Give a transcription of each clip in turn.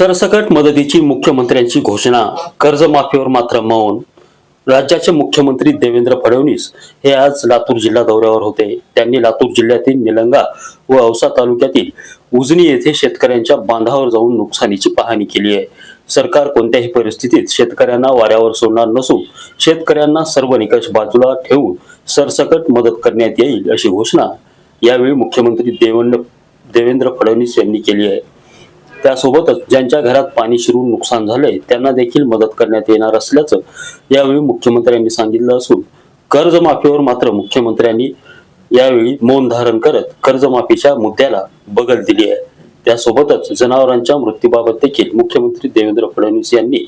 सरसकट मदतीची मुख्यमंत्र्यांची घोषणा कर्जमाफीवर मात्र मौन. राज्याचे मुख्यमंत्री देवेंद्र फडणवीस हे आज लातूर जिल्हा दौऱ्यावर होते. त्यांनी लातूर जिल्ह्यातील निलंगा व औसा तालुक्यातील उजनी येथे शेतकऱ्यांच्या बांधावर जाऊन नुकसानीची पाहणी केली आहे. सरकार कोणत्याही परिस्थितीत शेतकऱ्यांना वाऱ्यावर सोडणार नसून शेतकऱ्यांना सर्व निकष बाजूला ठेवून सरसकट मदत करण्यात येईल अशी घोषणा यावेळी मुख्यमंत्री देवेंद्र देवेंद्र फडणवीस यांनी केली आहे. त्यासोबतच ज्यांच्या घरात पाणी शिरून नुकसान झालंय त्यांना देखील मदत करण्यात येणार असल्याचं यावेळी मुख्यमंत्र्यांनी सांगितलं असून कर्जमाफीवर मात्र मुख्यमंत्र्यांनी यावेळी मौन धारण करत कर्जमाफीच्या मुद्द्याला बगल दिली आहे. त्यासोबतच जनावरांच्या मृत्यूबाबत देखील मुख्यमंत्री देवेंद्र फडणवीस यांनी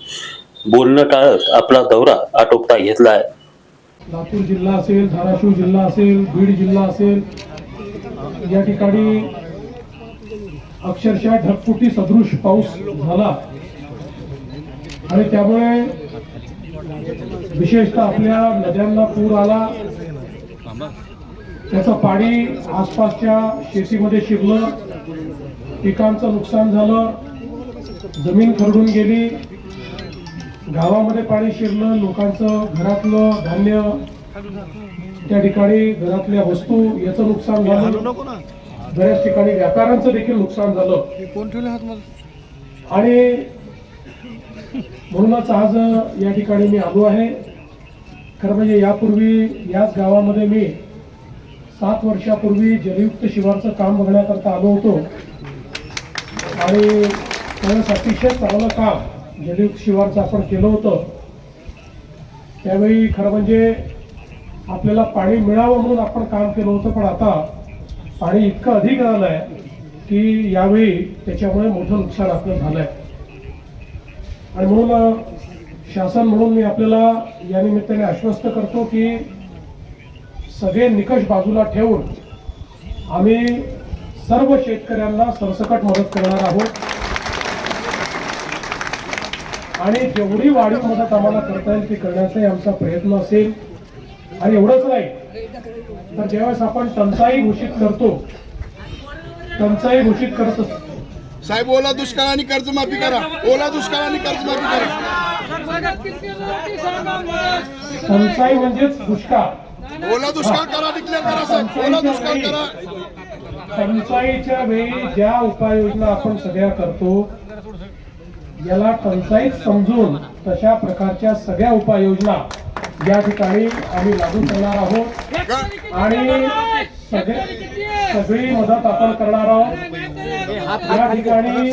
बोलणं टाळत आपला दौरा आटोपता घेतला आहे. लातूर जिल्हा असेल धाराशिव जिल्हा असेल बीड जिल्हा असेल या ठिकाणी अक्षरशः ढगफुटी सदृश पाऊस झाला. आणि त्यामुळे विशेषतः आपल्या नद्यांना पूर आला. त्याचं पाणी आसपासच्या शेतीमध्ये शिरलं. पिकांचं नुकसान झालं. जमीन खरडून गेली. गावामध्ये पाणी शिरलं. लोकांचं घरातलं धान्य त्या ठिकाणी घरातल्या वस्तू याचं नुकसान झालं. बऱ्याच ठिकाणी व्यापाऱ्यांचं देखील नुकसान झालं. आणि म्हणूनच आज या ठिकाणी मी आलो आहे. खरं म्हणजे यापूर्वी याच गावामध्ये मी सात वर्षापूर्वी जलयुक्त शिवारचं काम बघण्याकरता आलो होतो. आणि त्यावेळेस अतिशय चांगलं काम जलयुक्त शिवारचं आपण केलं होतं. त्यावेळी खरं म्हणजे आपल्याला पाणी मिळावं म्हणून आपण काम केलं होतं पण आता पाणी इतकं अधिक आलं आहे की यावेळी त्याच्यामुळे मोठं नुकसान आपलं झालं आहे आणि म्हणून शासन म्हणून मी आपल्याला या निमित्ताने आश्वस्त करतो की सगळे निकष बाजूला ठेवून आम्ही सर्व शेतकऱ्यांना सरसकट मदत करणार आहोत. आणि जेवढी वाढीव मदत आम्हाला करता येईल ती करण्याचाही आमचा प्रयत्न असेल. आणि एवढंच नाही तर ज्यावेळेस आपण टंचाई घोषित करतो टंचाई घोषित करत असतो. साहेब ओला दुष्काळ आणि कर्जमाफी करा. ओला दुष्काळ आणि कर्जमाफी करा. टंचाई म्हणजेच दुष्काळ. ओला दुष्काळ करा डिक्लेअर करा साहेब. ओला दुष्काळ करा. टंचाईच्या वेळी ज्या उपाययोजना आपण सगळ्या करतो याला टंचाईत समजून तशा प्रकारच्या सगळ्या उपाययोजना या ठिकाणी आम्ही लागू करणार आहोत. आणि सगळे सगळी मदत आपण करणार आहोत. या ठिकाणी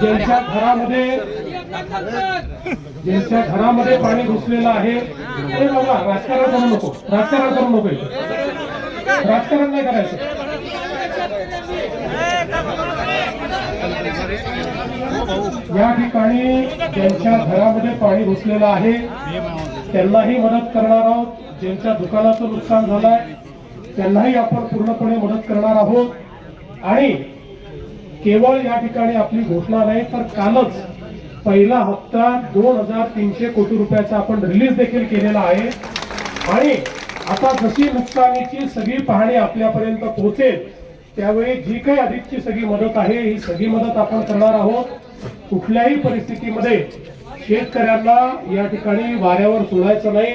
ज्यांच्या घरामध्ये ज्यांच्या घरामध्ये पाणी घुसलेलं आहे. ते बाबा राजकारण करू नको. राजकारण करू नको राजकारण नाही करायचं. या ठिकाणी ज्यांच्या घरामध्ये पाणी घुसलेलं आहे त्यांनाही मदत करणार आहोत. ज्यांच्या दुकानाचं नुकसान झालंय त्यांनाही आपण पूर्णपणे मदत करणार आहोत. आणि केवळ या ठिकाणी आपली घोषणा नाही तर कालच पहिला हप्ता दोन हजार तीनशे कोटी रुपयाचा आपण रिलीज देखील केलेला आहे. आणि आता जशी नुकसानीची सगळी पाहणी आपल्यापर्यंत पोहोचेल त्यावेळी जी काही अधिकची सगळी मदत आहे ही सगळी मदत आपण करणार आहोत. कुठल्याही परिस्थितीमध्ये शेतकऱ्यांना या ठिकाणी वाऱ्यावर सोडायचं नाही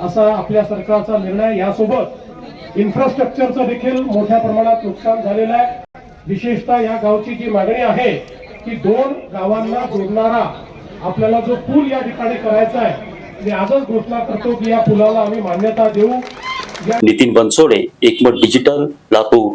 असा आपल्या सरकारचा निर्णय यासोबत इन्फ्रास्ट्रक्चरचं देखील मोठ्या प्रमाणात नुकसान झालेलं आहे. विशेषतः या गावची जी मागणी आहे की दोन गावांना जोडणारा आपल्याला जो पूल या ठिकाणी करायचा आहे मी आजच घोषणा करतो की या पुलाला आम्ही मान्यता देऊ. या Nitin Bansode Ekmat digital Latur.